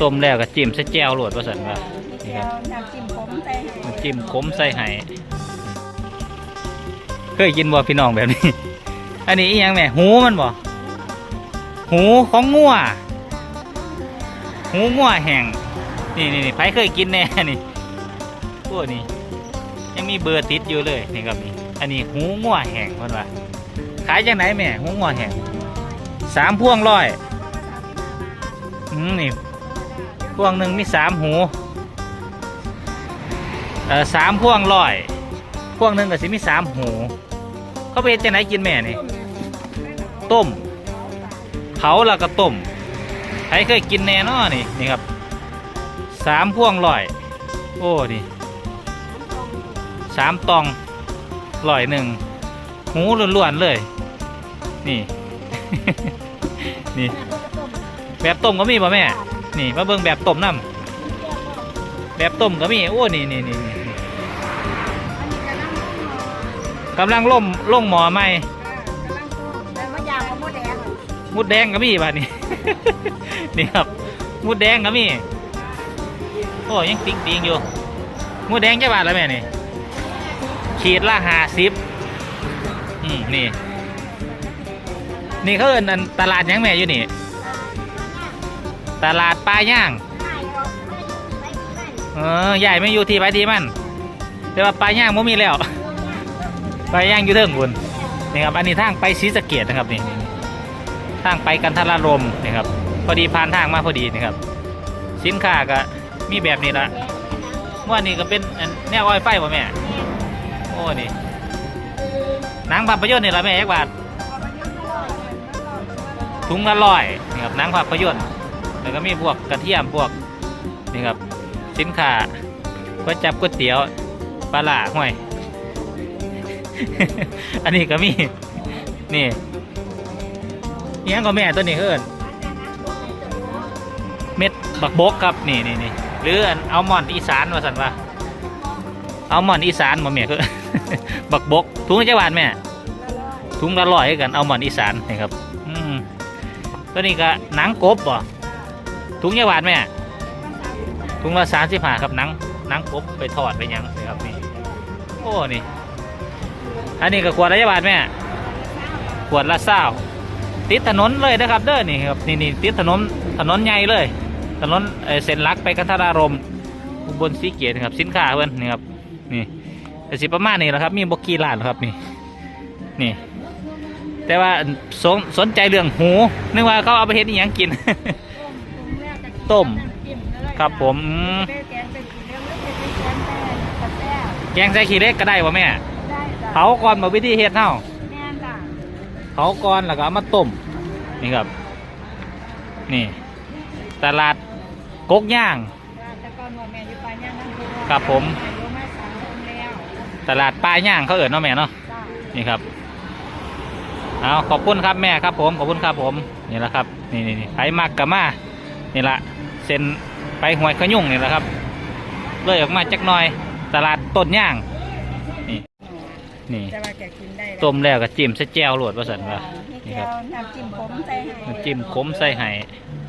ต้มแล้วก็จิ้มใส่แจ่วโหลดว่าสันว่า นี่แก้ครับวน้ำจิ้มผมใส่ให้น้ำจิ้มขมใส่ไห้เคยกินบ่พี่น้องแบบนี้ อันนี้อีหยังแม่หูมันบ่หูของงัวหูงัวแห้งนี่นี่นี่ไผเคยกินแน่นี่พวกนี้ยังมีเบอร์ติดอยู่เลยนี่ครับนี่อันนี้หูงัวแห้งเพิ่นว่าขายจังไหนแม่หูงัวแห้งสามพวงร้อย อืมนี่พวงหนึ่งมีสามหูเอ่อสามพวงร้อยพวงหนึ่งก็สิมีสามหู เขาไปเฮ็ดจังไหนกินแม่นี่ต้มเผาแล้วก็ต้มใครเคยกินแน่นอนี่นี่ครับสามพวงร้อย โอ้นี่สามตองร้อยหนึ่งหูล้วนๆเลย นี่ นี่ แบบต้มก็มีป่ะแม่ นี่มาเบิ่งแบบต้มน้ำแบบต้มก็มี โอ้ นี่นี่นี่นี่กำลังล่มล่งหมอใหม่แล้วมะยางมะม่วงแดงมุดแดงก็มีบ้านี่ นี่ครับ มุดแดงก็มี โอ้ยังติ๊งติ๊งอยู่ มุดแดงแค่บาทแล้วแม่นี่ ขีดละห้าสิบอืมนี่ นี่เขาเอินอันตลาดหยังแม่อยู่นี่ ตลาดปลาย่างเออใหญ่ไม่อยู่ที่ไปที่มันแต่ว่าปลาย่างไม่มีแล้วปลาย่างอยู่เทิงคุณนี่ครับ อันนี้ทางไปศรีสะเกดนะครับนี่ทางไปกันทรารมนี่ครับ พอดีผ่านทางมาพอดีนี่ครับ สินค้าก็มีแบบนี้ละเมื่อนนี้ก็เป็นอันแนวอ้อยไฟป่ะแม่โอ้นี่หนังภาพยนตร์นี่ละแม่ยักบาทถุงละร้อยนี่ครับหนังภาพยนตร์ แล้วก็มีพวกกระเทียมพวกนี่ครับสินค้าก๋วยจับก๋วยเตี๋ยวปลาล่าห้วย อันนี้ก็มี นี่ยังก็แม่ตัวนี้เอิ้นเม็ดบักบกครับนี่นี่นี่หรืออันอัลมอนด์อีสานว่าสันว่าอัลมอนด์อีสานบ่แม่คือบักบกถุงละจักบาทแม่ถุงละร้อยกันอัลมอนด์อีสานนี่ครับอืตัวนี้ก็หนังกบบ่ ถุงจักบาทแม่ถุงละสามสิบห้าครับนังนังกบไปทอดไปยังนี่ครับนี่โอ้นี่ อันนี้ก็ขวดละยบาทแม่ขวดละเศร้าติดถนนเลยนะครับเด้อนี่ครับนี่นี่ติดถนนถนนใหญ่เลย ถนนเอเส้นลักไปกันทรารมบลศรีเกียรติครับสินค้าเพื่อนนี่ครับนี่แต่สิประมาณนี้แหละครับมีบกี่ร้านครับนี่นี่แต่ว่าสนสนใจเรื่องหู นึกว่าเขาเอาไปเฮ็ดอหยังกิน ต้ม ครับผมอืมแกงเป็นสีเหลืองแล้วเป็นแกงแต่กระแซ่แกงใส่ขี้เหล็กก็ได้ป่ะแม่ได้จ้ะเผาก่อนมาวิธีเฮ็ดเท่าแม่นจ้ะเผาก่อนแล้วก็เอามาต้มนี่ครับ นี่ ตลาดกกย่างแต่ก่อนว่าแม่อยู่ปลายย่างนั่นคือครับผมอายุมาสามคนแล้วตลาดปลาย่างเขาเอิญเนาะแม่เนาะจ้ะนี่ครับเอาขอบคุณครับแม่ครับผมขอบคุณครับผมนี่แหละครับ นี่นี่นี่ไปมักกะมา นี่ละเส้นไปหวยขยุ่งนี่แหละครับเลยออกมาจักหน่อยตลาดต้นย่างนี่นี่แต่ว่าแกกินได้แล้วต้มแล้วก็จิ้มใส่แจ่วโหลดว่าสันว่านี่นี่แก้ครับวน้ำจิ้มผมใส่ให้น้ำจิ้มขมใส่ไห้อ